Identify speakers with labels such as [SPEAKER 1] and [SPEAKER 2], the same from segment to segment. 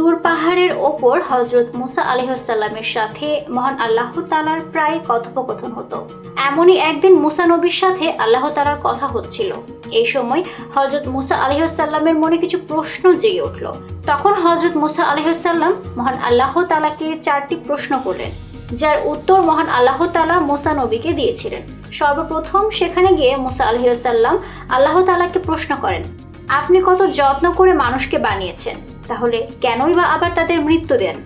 [SPEAKER 1] তুর পাহাড়ের ওপর হজরত মুসা আলহিহাল্লামের সাথে মহান আল্লাহ তালার প্রায় কথোপকথন হতো। এমনই একদিন মুসা নবীর সাথে আল্লাহ তালার কথা হচ্ছিল। এই সময় হজরত মুসা আলহিহাল্লামের মনে কিছু প্রশ্ন জেগে উঠল। তখন হজরত মুসা আলহিহাল্লাম মহান আল্লাহ তালাকে চারটি প্রশ্ন করলেন, যার উত্তর মহান আল্লাহ তালা মুসা নবীকে দিয়েছিলেন। সর্বপ্রথম সেখানে গিয়ে মুসা আলহিহাল্লাম আল্লাহ তালাকে প্রশ্ন করেন আপনি কত যত্ন করে মানুষকে বানিয়েছেন, তাহলে কেনই বা আবার তাদের মৃত্যু দেন?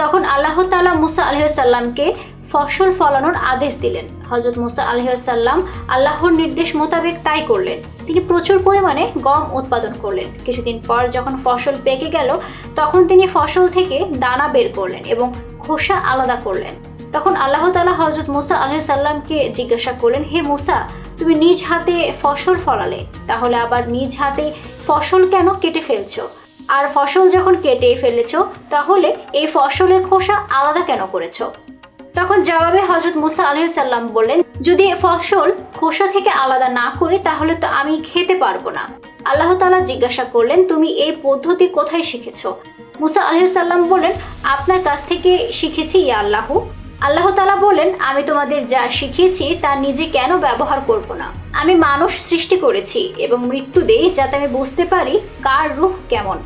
[SPEAKER 1] তখন আল্লাহ তালা মুসা আলহিসাল্লামকে ফসল ফলানোর আদেশ দিলেন। হজরত মুসা আলহিসাল্লাম আল্লাহর নির্দেশ মোতাবেক তাই করলেন। তিনি প্রচুর পরিমাণে গম উৎপাদন করলেন। কিছুদিন পর যখন ফসল পেকে গেল, তখন তিনি ফসল থেকে দানা বের করলেন এবং খোসা আলাদা করলেন। তখন আল্লাহ তালা হজরত মুসা আলহিসাল্লামকে জিজ্ঞাসা করলেন, হে মুসা তুমি নিজ হাতে ফসল ফলালে, তাহলে আবার নিজ হাতে ফসল কেন কেটে ফেলছো? আর ফসল যখন কেটে ফেলেছো, তাহলে এই ফসলের খোসা আলাদা কেন করেছ? তখন জবাবে হজরত মুসা আলহিসাল্লাম বললেন, যদি ফসল খোসা থেকে আলাদা না করি, তাহলে তো আমি খেতে পারব না। আল্লাহ তালা জিজ্ঞাসা করলেন, তুমি এই পদ্ধতি কোথায় শিখেছো? মুসা আলহিসাল্লাম বললেন, আপনার কাছ থেকে শিখেছি, ইয়া আল্লাহ। আল্লাহ তালা বলেন, আমি তোমাদের যা শিখিয়েছি তা নিজে কেন ব্যবহার করব না? আমি মানুষ সৃষ্টি করেছি এবং মৃত্যু দেই যাতে আমি বুঝতে পারি কার রূহ কেমন।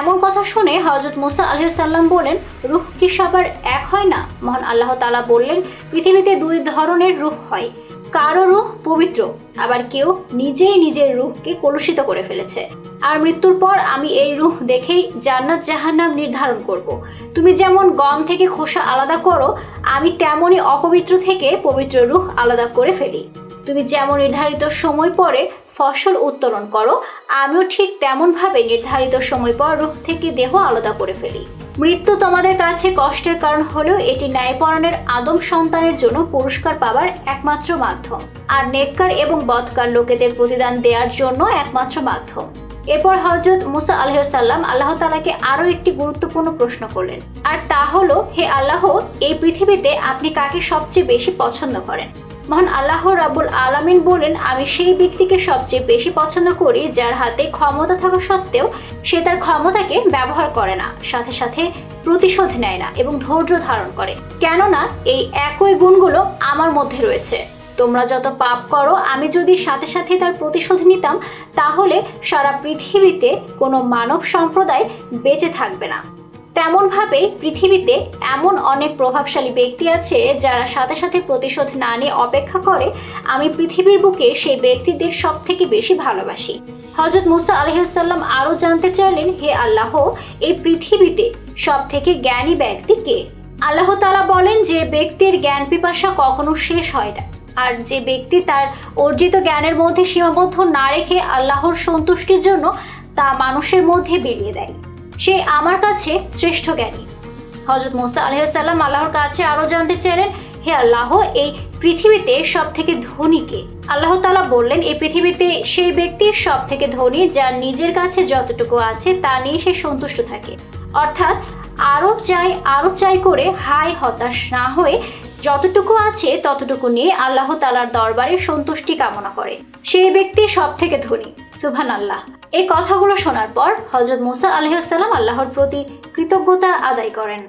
[SPEAKER 1] এমন কথা শুনে হজরত মুসা আলহিসাল্লাম বলেন রুহ কি সবার এক হয় না? মহান আল্লাহ তালা বললেন, পৃথিবীতে দুই ধরনের রূহ হয়। কারও রূহ পবিত্র, আবার কেউ নিজেই নিজের রূহকে কলুষিত করে ফেলেছে। আর মৃত্যুর পর আমি এই রূহ দেখেই জান্নাত জাহান্নাম নির্ধারণ করব। তুমি যেমন গম থেকে খোসা আলাদা করো, আমি তেমনই অপবিত্র থেকে পবিত্র রূহ আলাদা করে ফেলি। তুমি যেমন নির্ধারিত সময় পরে ফসল উত্তোলন করো, আমিও ঠিক তেমনভাবে নির্ধারিত সময় পর রূহ থেকে দেহ আলাদা করে ফেলি। মৃত্যু তোমাদের কাছে কষ্টের কারণ হলেও এটি ন্যায়পরণের আদম সন্তানের জন্য পুরস্কার পাবার একমাত্র মাধ্যম। আর নেককার এবং বদকার লোকেদের প্রতিদান দেওয়ার জন্য একমাত্র মাধ্যম। এরপর হজরত মুসা আলহাম আল্লাহ তালাকে আরও একটি গুরুত্বপূর্ণ প্রশ্ন করলেন। আর তা হলো, হে আল্লাহ, এই পৃথিবীতে আপনি কাকে সবচেয়ে বেশি পছন্দ করেন? মহান আল্লাহ রাবুল আলামিন বলেন, আমি সেই ব্যক্তিকে সবচেয়ে বেশি পছন্দ করি যার হাতে ক্ষমতা থাকা সত্ত্বেও সে তার ক্ষমতাকে ব্যবহার করে না, সাথে সাথে প্রতিশোধ নেয় না এবং ধৈর্য ধারণ করে। কেননা, এই একই গুণগুলো আমার মধ্যে রয়েছে। তোমরা যত পাপ করো, আমি যদি সাথে সাথে তার প্রতিশোধ নিতাম, তাহলে সারা পৃথিবীতে কোনো মানব সম্প্রদায় বেঁচে থাকবে না। তেমনভাবে পৃথিবীতে এমন অনেক প্রভাবশালী ব্যক্তি আছে যারা সাথে সাথে প্রতিশোধ না নিয়ে অপেক্ষা করে। আমি পৃথিবীর বুকে সেই ব্যক্তিদের সব থেকে বেশি ভালোবাসি। হজরত মুসা আলহিসাল্লাম আরও জানতে চাইলেন, হে আল্লাহ, এই পৃথিবীতে সব থেকে জ্ঞানী ব্যক্তি কে? আল্লাহ তালা বলেন যে, ব্যক্তির জ্ঞান পিপাসা কখনো শেষ হয় না। আর যে ব্যক্তি তার অর্জিত জ্ঞানের মধ্যে সীমাবদ্ধ না রেখে আল্লাহর সন্তুষ্টির জন্য তা মানুষের মধ্যে বেরিয়ে দেয়। সে আমার কাছে শ্রেষ্ঠ জ্ঞানী। হজরত মোসা আলহিসাল্লাম আল্লাহর কাছে আরও জানতে চাইলেন, হে আল্লাহ, এই পৃথিবীতে সব থেকে ধনী কে? আল্লাহ তালা বললেন, এই পৃথিবীতে সেই ব্যক্তির সব থেকে ধনী যার নিজের কাছে যতটুকু আছে তা নিয়ে সে সন্তুষ্ট থাকে। অর্থাৎ আরও চাই আরও চাই করে হাই হতাশ না হয়ে যতটুকু আছে ততটুকু নিয়ে আল্লাহ তালার দরবারে সন্তুষ্টি কামনা করে। সেই ব্যক্তি সব থেকে ধনী। সুভান আল্লাহ এই কথাগুলো শোনার পর হজরত মোসা আলহাম আল্লাহর প্রতি কৃতজ্ঞতা আদায় করেন।